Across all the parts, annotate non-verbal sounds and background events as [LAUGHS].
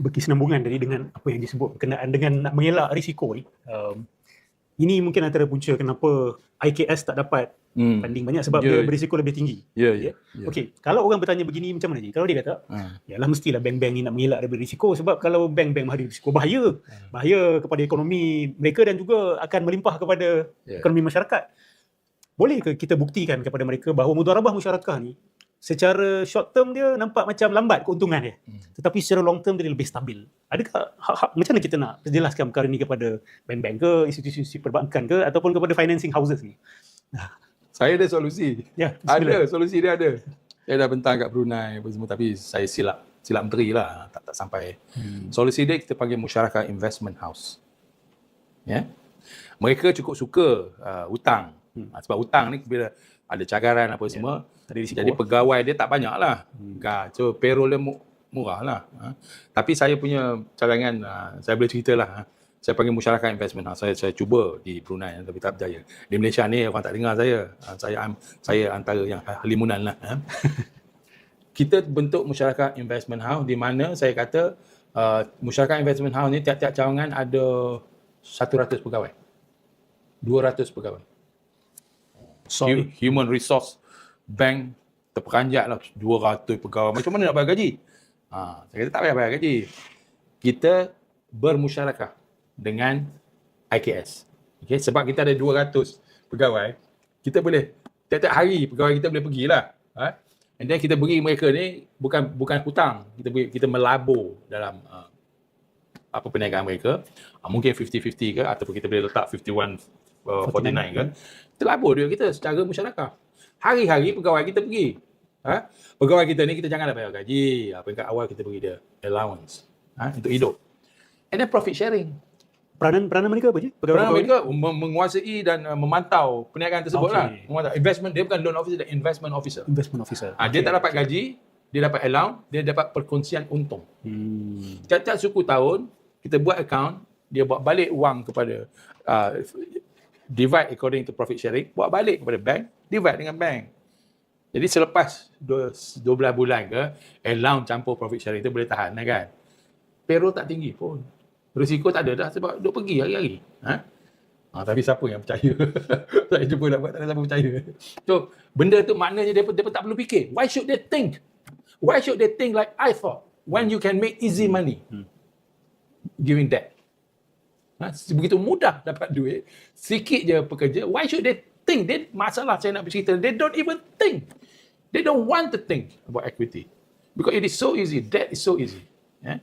berkesinambungan dari dengan apa yang disebut berkenaan dengan nak mengelak risiko ni. Um, ini mungkin antara punca kenapa IKS tak dapat Hmm. funding banyak sebab Ya. dia berisiko lebih tinggi. Ya, ya. ya. Okey, kalau orang bertanya begini macam mana je? Kalau dia kata, Ha. yalah mestilah bank-bank ni nak mengelak daripada risiko sebab kalau bank-bank mahir risiko bahaya. Hmm. Bahaya kepada ekonomi mereka dan juga akan melimpah kepada Ya. ekonomi masyarakat. Boleh ke kita buktikan kepada mereka bahawa mudarabah musyarakah ni secara short term dia nampak macam lambat keuntungan dia. Hmm. Tetapi secara long term dia lebih stabil. Adakah hak-hak macam mana kita nak jelaskan perkara ni kepada bank-bank ke, institusi perbankan ke ataupun kepada financing houses ni? Saya ada solusi. Ya, bismillah. Ada, solusi dia ada. Saya dah bentang kat Brunei apa semua tapi saya silap silap menteri lah tak tak sampai. Hmm. Solusi dia kita panggil Musyarakah Investment House. Ya. Mereka cukup suka uh, hutang. Hmm. Sebab hutang ni bila ada cagaran apa semua Tadi risiko. jadi pegawai dia tak banyak lah. Hmm. So payroll dia mu- murah lah. Ha. Tapi saya punya cadangan, uh, saya boleh cerita lah. Ha. Saya panggil Musyarakah Investment House. Saya, saya cuba di Brunei tapi tak berjaya. Di Malaysia ni orang tak dengar saya. Ha, Saya am- saya antara yang halimunan lah. Ha. [LAUGHS] Kita bentuk Musyarakah Investment House di mana saya kata uh, Musyarakah Investment House ni tiap-tiap cawangan ada 100 pegawai. 200 pegawai. Sorry. Hu- Human Resource Bank terperanjat lah 200 pegawai. Macam mana nak bayar gaji? Ha, saya kata tak payah bayar gaji. Kita bermusyarakah dengan IKS. Okay? Sebab kita ada 200 pegawai, kita boleh, tiap-tiap hari pegawai kita boleh pergilah. Ha? And then kita beri mereka ni bukan bukan hutang. Kita beri, kita melabur dalam uh, apa perniagaan mereka. Uh, mungkin 50-50 ke ataupun kita boleh letak 51 uh, 49 ke. Kita labur duit kita secara musyarakah. Hari-hari pegawai kita pergi. Ha? Pegawai kita ni kita janganlah bayar gaji. Apa kat awal kita beri dia allowance ha? untuk hidup. And then profit sharing. Peranan peranan mereka apa je? Pegawai Pegawai mereka mem- menguasai dan uh, memantau perniagaan tersebut Okey. lah. Memantau. Investment dia bukan loan officer, dia investment officer. investment officer. Ha, dia tak dapat gaji, dia dapat allowance, dia dapat perkongsian untung. Hmm. Tiap-tiap suku tahun kita buat account, dia buat balik wang kepada uh, divide according to profit sharing, buat balik kepada bank, divide dengan bank. Jadi selepas dua- 12 bulan ke, allowance campur profit sharing tu boleh tahan lah kan. Payroll tak tinggi pun. Risiko tak ada dah sebab duk pergi hari-hari. Ha? Ha, tapi siapa yang percaya? [LAUGHS] Saya jumpa nak buat tak ada siapa percaya. So, benda tu maknanya dia dia tak perlu fikir. Why should they think? Why should they think like I thought? When you can make easy money giving that. Ha, begitu mudah dapat duit, sikit je pekerja. Why should they think? They, masalah saya nak bercerita, they don't even think. They don't want to think about equity. Because it is so easy. That is so easy. Yeah?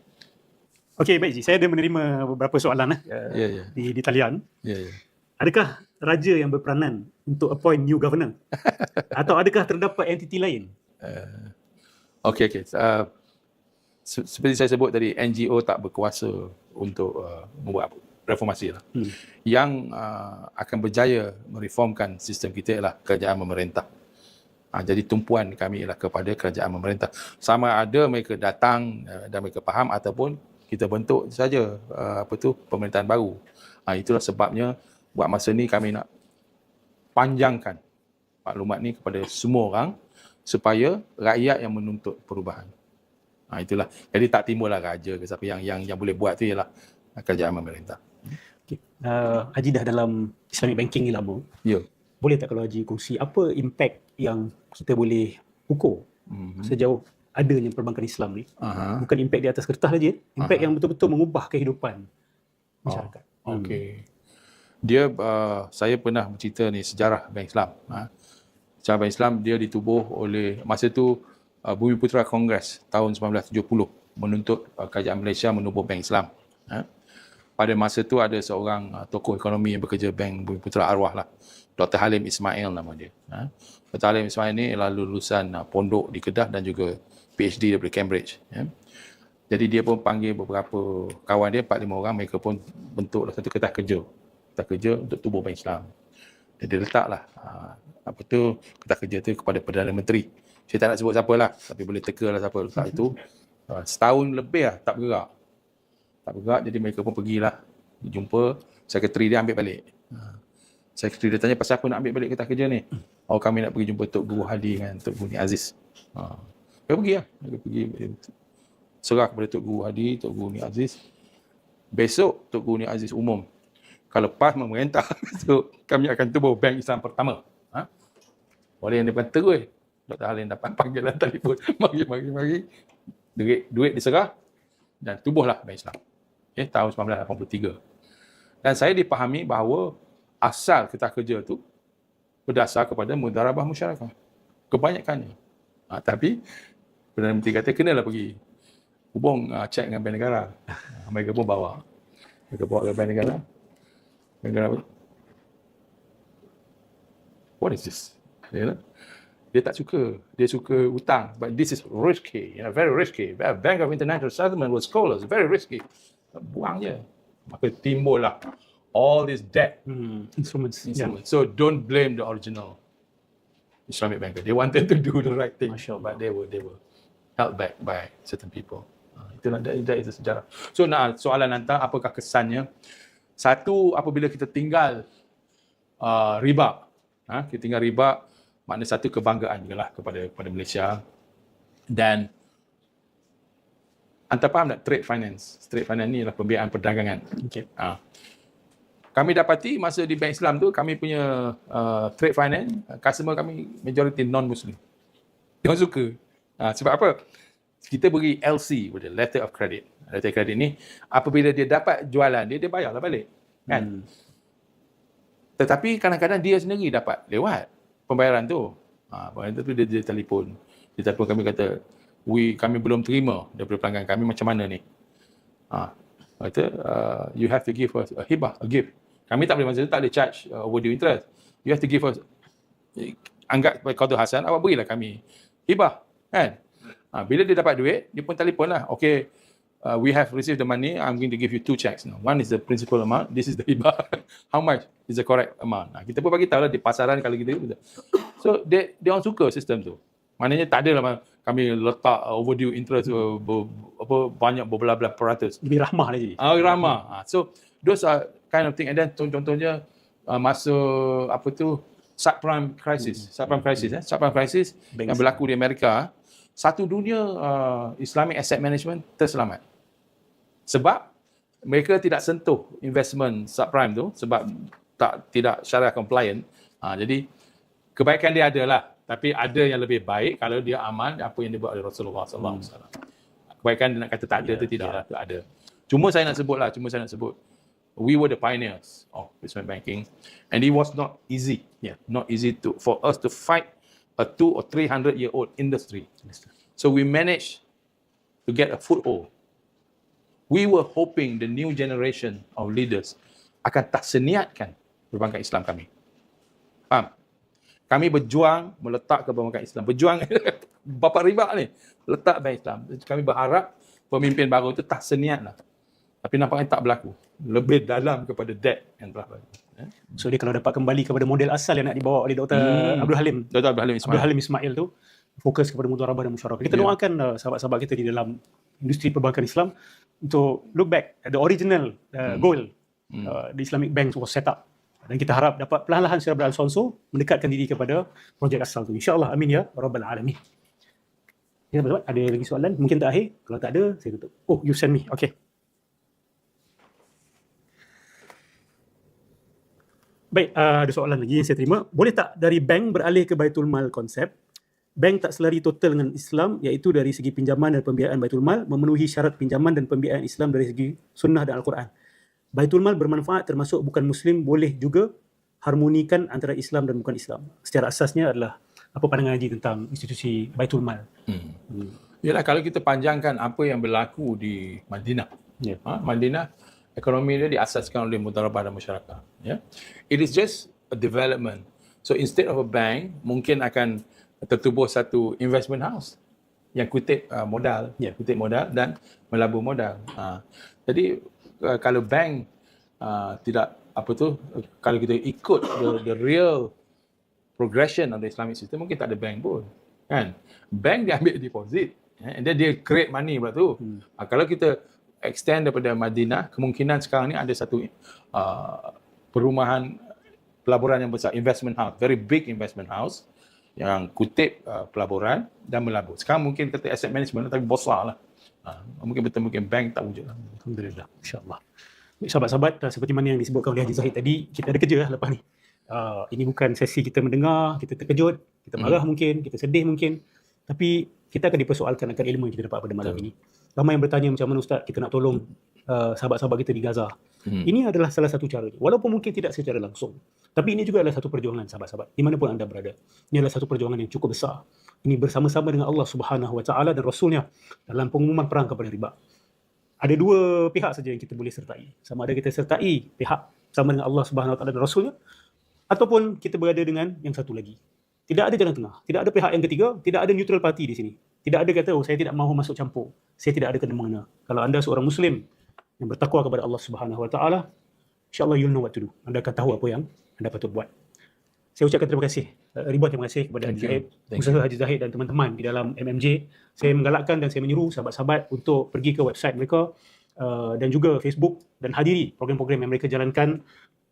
Okey, baik Ji. Saya ada menerima beberapa soalan eh, Ya, ya. di, di talian. Ya, ya. Adakah raja yang berperanan untuk appoint new governor? [LAUGHS] Atau adakah terdapat entiti lain? Okey, okey. Uh, se- seperti saya sebut tadi, NGO tak berkuasa untuk uh, membuat apa? Reformasi lah. Hmm. Yang uh, akan berjaya mereformkan sistem kita ialah kerajaan pemerintah. Ha, jadi tumpuan kami ialah kepada kerajaan pemerintah. Sama ada mereka datang uh, dan mereka faham ataupun kita bentuk saja uh, apa tu pemerintahan baru. Ha, itulah sebabnya buat masa ni kami nak panjangkan maklumat ni kepada semua orang supaya rakyat yang menuntut perubahan. Ha, itulah. Jadi tak timbullah raja ke siapa yang yang yang boleh buat tu ialah kerajaan pemerintah. Okay. Uh, Haji dah dalam Islamic banking ni lama. Ya. Boleh tak kalau Haji kongsi apa impact yang kita boleh ukur Mhm. sejauh adanya perbankan Islam ni? Aha. Bukan impact di atas kertas saja, impact Aha. yang betul-betul mengubah kehidupan masyarakat. Okey. Dia uh, saya pernah bercerita ni sejarah Bank Islam. Ha. Sejarah Bank Islam dia ditubuh oleh masa tu uh, Bumi Putera Kongres tahun 1970 menuntut uh, kerajaan Malaysia menubuh Bank Islam. Ha. Pada masa tu ada seorang uh, tokoh ekonomi yang bekerja Bank Bumi Putera Arwah lah. Dr. Halim Ismail nama dia. Ha. Dr. Halim Ismail ni ialah lulusan uh, pondok di Kedah dan juga PhD daripada Cambridge. Ya. Jadi dia pun panggil beberapa kawan dia, 4-5 orang, mereka pun bentuklah satu kertas kerja. Kertas kerja untuk tubuh Bank Islam. Jadi dia letaklah uh, apa tu kertas kerja tu kepada Perdana Menteri. Saya tak nak sebut siapa lah, tapi boleh teka lah siapa letak itu. [LAUGHS] Uh, setahun lebih lah tak bergerak. Tak bergerak, jadi mereka pun pergilah. Jumpa, sekretari dia ambil balik. Uh, sekretari dia tanya, pasal apa nak ambil balik kertas kerja ni? Oh kami nak pergi jumpa Tok Guru Hadi dengan Tok Guru Aziz. Uh, mereka pergi lah. Mereka pergi serah kepada Tok Guru Hadi, Tok Guru Ni Aziz. Besok Tok Guru Ni Aziz umum. Kalau PAS memerintah, [LAUGHS] so kami akan tubuh bank Islam pertama. Ha? Boleh yang depan terus. Dr. Halim dapat panggilan [LAUGHS] telefon. Mari, mari, mari. Duit, duit diserah dan tubuhlah bank Islam. Okay, tahun 1983. Dan saya dipahami bahawa asal kita kerja tu berdasar kepada mudarabah masyarakat. Kebanyakannya. Ha, tapi Perdana Menteri kata kenalah pergi hubung uh, cek dengan Bank Negara. Ha, mereka pun bawa. Mereka bawa ke Bank Negara. Bank Negara? What is this? You know? Dia tak suka. Dia suka hutang. But this is risky. You know, very risky. Bank of International Settlement was called very risky. Buang je. Maka timbullah all this debt Hmm, instruments. Yeah. instrument. So don't blame the original Islamic banker. They wanted to do the right thing, Masya but they were they were held back by certain people. Uh, itulah that, that is the sejarah. So nah soalan hantar apakah kesannya? Satu apabila kita tinggal uh, riba, ha, kita tinggal riba makna satu kebanggaan juga lah kepada kepada Malaysia dan anda faham tak trade finance? Trade finance ni adalah pembiayaan perdagangan. Okay. Ha. Kami dapati masa di Bank Islam tu kami punya uh, trade finance customer kami majority non muslim. Dia orang suka. Ha, sebab apa? Kita beri LC pada letter of credit. Letter of credit ni apabila dia dapat jualan dia dia bayarlah balik. Kan? Hmm. Tetapi kadang-kadang dia sendiri dapat lewat pembayaran tu. Ha, pembayaran tu dia, dia telefon. Dia telefon kami kata, we kami belum terima daripada pelanggan kami macam mana ni. Ha, kata, uh, you have to give us a hibah, a gift. Kami tak boleh masa tu tak boleh charge uh, overdue interest. You have to give us, anggap sebagai qadar hasan, awak berilah kami hibah. Kan? Ha, bila dia dapat duit, dia pun telefon lah. Okay, uh, we have received the money. I'm going to give you two checks now. One is the principal amount. This is the hibah. [LAUGHS] How much is the correct amount? Nah, kita pun bagi tahu lah di pasaran kalau kita. So dia dia orang suka sistem tu. Maknanya tak ada lah kami letak uh, overdue interest uh, ber, apa banyak berbelah-belah peratus. Lebih ramah lagi. Ah ramah. Ah, so those are kind of thing and then contoh-contohnya uh, masa apa tu subprime crisis, subprime crisis eh, subprime crisis Bank yang berlaku di Amerika, satu dunia uh, Islamic asset management terselamat. Sebab mereka tidak sentuh investment subprime tu sebab tak tidak syariah compliant. Ha, jadi kebaikan dia ada lah. Tapi ada yang lebih baik kalau dia aman apa yang dibuat oleh Rasulullah sallallahu alaihi wasallam. Kebaikan dia nak kata tak ada Ya, tu tidak lah, tu ada. Cuma saya nak sebut lah, cuma saya nak sebut. We were the pioneers of investment banking and it was not easy. Yeah. Not easy to for us to fight a two or three hundred year old industry. So we managed to get a foothold. We were hoping the new generation of leaders akan tak seniatkan perbankan Islam kami. Faham? Kami berjuang meletak ke perbankan Islam. Berjuang [LAUGHS] bapa riba ni. Letak bank Islam. Kami berharap pemimpin baru itu tak seniat lah. Tapi nampaknya tak berlaku. Lebih dalam kepada debt yang telah berlaku. Eh? So dia kalau dapat kembali kepada model asal yang nak dibawa oleh Dr. Hmm. Abdul Halim. Dr. Abdul Halim Abdul Ismail. Halim Ismail tu fokus kepada mudarabah dan musyarakah. Kita Ya. doakan uh, sahabat-sahabat kita di dalam industri perbankan Islam untuk look back at the original uh, goal uh, the Islamic Bank was set up. Dan kita harap dapat perlahan-lahan secara beransur mendekatkan diri kepada projek asal tu. InsyaAllah. Amin ya Rabbal Alamin. Ya, betul. Ada lagi soalan? Mungkin terakhir. Kalau tak ada, saya tutup. Oh, you send me. Okay. Baik, uh, ada soalan lagi yang saya terima. Boleh tak dari bank beralih ke Baitul Mal konsep? Bank tak selari total dengan Islam iaitu dari segi pinjaman dan pembiayaan Baitul Mal memenuhi syarat pinjaman dan pembiayaan Islam dari segi sunnah dan Al-Quran. Baitul Mal bermanfaat termasuk bukan Muslim boleh juga harmonikan antara Islam dan bukan Islam. Secara asasnya adalah apa pandangan Haji tentang institusi Baitul Mal? Hmm. Yalah kalau kita panjangkan apa yang berlaku di Madinah. Ya. Ha, Madinah ekonomi dia diasaskan oleh mudarabah dan masyarakat. Ya. It is just a development. So instead of a bank, mungkin akan tertubuh satu investment house yang kutip uh, modal, Ya. kutip modal dan melabur modal. Ha. Jadi uh, kalau bank uh, tidak apa tu, kalau kita ikut the, the real progression of the Islamic system, mungkin tak ada bank pun. Kan? Bank dia ambil deposit. eh, And then dia create money pula tu. Hmm. Uh, kalau kita extend daripada Madinah, kemungkinan sekarang ni ada satu uh, perumahan pelaburan yang besar, investment house, very big investment house yang kutip uh, pelaburan dan melabur. Sekarang mungkin kata asset management tapi besar lah. Ah, mungkin betul mungkin bank tak wujud lah. Alhamdulillah. InsyaAllah. Baik, Sahabat-sahabat, uh, seperti mana yang disebutkan oleh Haji Zahid tadi, kita ada kerja lah lepas ni. Uh, ini bukan sesi kita mendengar, kita terkejut, kita marah mungkin, kita sedih mungkin. Tapi kita akan dipersoalkan akan ilmu yang kita dapat pada malam Betul. ini. Ramai yang bertanya macam mana Ustaz kita nak tolong uh, sahabat-sahabat kita di Gaza. Hmm. Ini adalah salah satu cara. Walaupun mungkin tidak secara langsung. Tapi ini juga adalah satu perjuangan sahabat-sahabat. Di mana pun anda berada. Ini adalah satu perjuangan yang cukup besar. Ini bersama-sama dengan Allah Subhanahu Wa Taala dan Rasulnya dalam pengumuman perang kepada riba. Ada dua pihak saja yang kita boleh sertai. Sama ada kita sertai pihak sama dengan Allah Subhanahu Wa Taala dan Rasulnya ataupun kita berada dengan yang satu lagi. Tidak ada jalan tengah. Tidak ada pihak yang ketiga. Tidak ada neutral party di sini. Tidak ada kata, oh saya tidak mahu masuk campur. Saya tidak ada kena mengena. Kalau anda seorang Muslim yang bertakwa kepada Allah Subhanahu Wa Taala, insyaAllah you'll know what to do. Anda akan tahu apa yang anda patut buat. Saya ucapkan terima kasih. Uh, ribuan terima kasih kepada Haji. Zahid, usaha Haji Zahid dan teman-teman di dalam MMJ. Saya menggalakkan dan saya menyeru sahabat-sahabat untuk pergi ke website mereka uh, dan juga Facebook dan hadiri program-program yang mereka jalankan,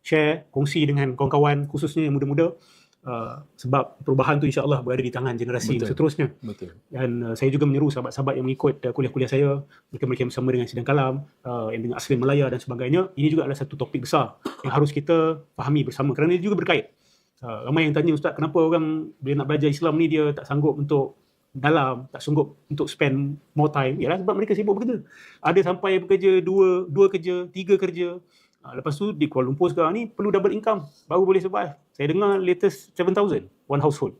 share, kongsi dengan kawan-kawan khususnya yang muda-muda uh, sebab perubahan tu insya-Allah berada di tangan generasi Betul. seterusnya. Betul. Dan uh, saya juga menyeru sahabat-sahabat yang mengikut uh, kuliah-kuliah saya, mereka-mereka yang bersama dengan Sidang Kalam, uh, yang dengan Asli Malaya dan sebagainya, ini juga adalah satu topik besar yang harus kita fahami bersama kerana dia juga berkait. Uh, ramai yang tanya Ustaz, kenapa orang bila nak belajar Islam ni dia tak sanggup untuk dalam, tak sanggup untuk spend more time. Yalah sebab mereka sibuk bekerja. Ada sampai bekerja dua, dua kerja, tiga kerja. Uh, lepas tu di Kuala Lumpur sekarang ni perlu double income baru boleh survive. Saya dengar latest 7,000 one household.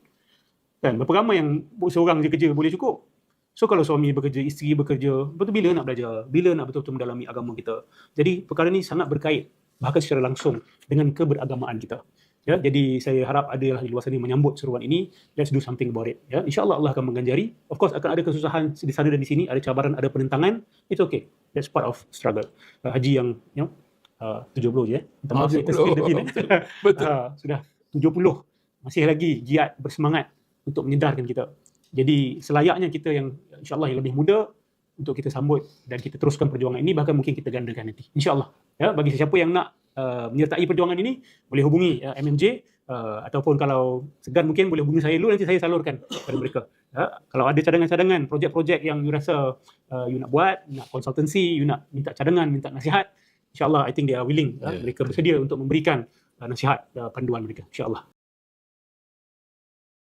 Kan berapa ramai yang seorang je kerja boleh cukup. So kalau suami bekerja, isteri bekerja, betul bila nak belajar? Bila nak betul-betul mendalami agama kita? Jadi perkara ni sangat berkait bahkan secara langsung dengan keberagamaan kita. Ya, jadi saya harap ada di luar sana menyambut seruan ini. Let's do something about it. Ya, InsyaAllah Allah akan mengganjari. Of course akan ada kesusahan di sana dan di sini, ada cabaran, ada penentangan. It's okay. That's part of struggle. Uh, haji yang you know, uh, 70 je. Eh. Minta maaf, Ah, saya terspin 70. the pin, eh. Betul. Ah, sudah 70 masih lagi giat bersemangat untuk menyedarkan kita. Jadi selayaknya kita yang insyaAllah yang lebih muda untuk kita sambut dan kita teruskan perjuangan ini bahkan mungkin kita gandakan nanti. InsyaAllah. Ya, bagi sesiapa yang nak uh, menyertai perjuangan ini boleh hubungi uh, MMJ uh, ataupun kalau segan mungkin boleh hubungi saya dulu nanti saya salurkan kepada mereka. Ya, kalau ada cadangan-cadangan projek-projek yang you rasa uh, you nak buat, nak consultancy, you nak minta cadangan, minta nasihat, insyaAllah I think they are willing. Ya, Ya, mereka bersedia untuk memberikan uh, nasihat uh, panduan mereka. InsyaAllah.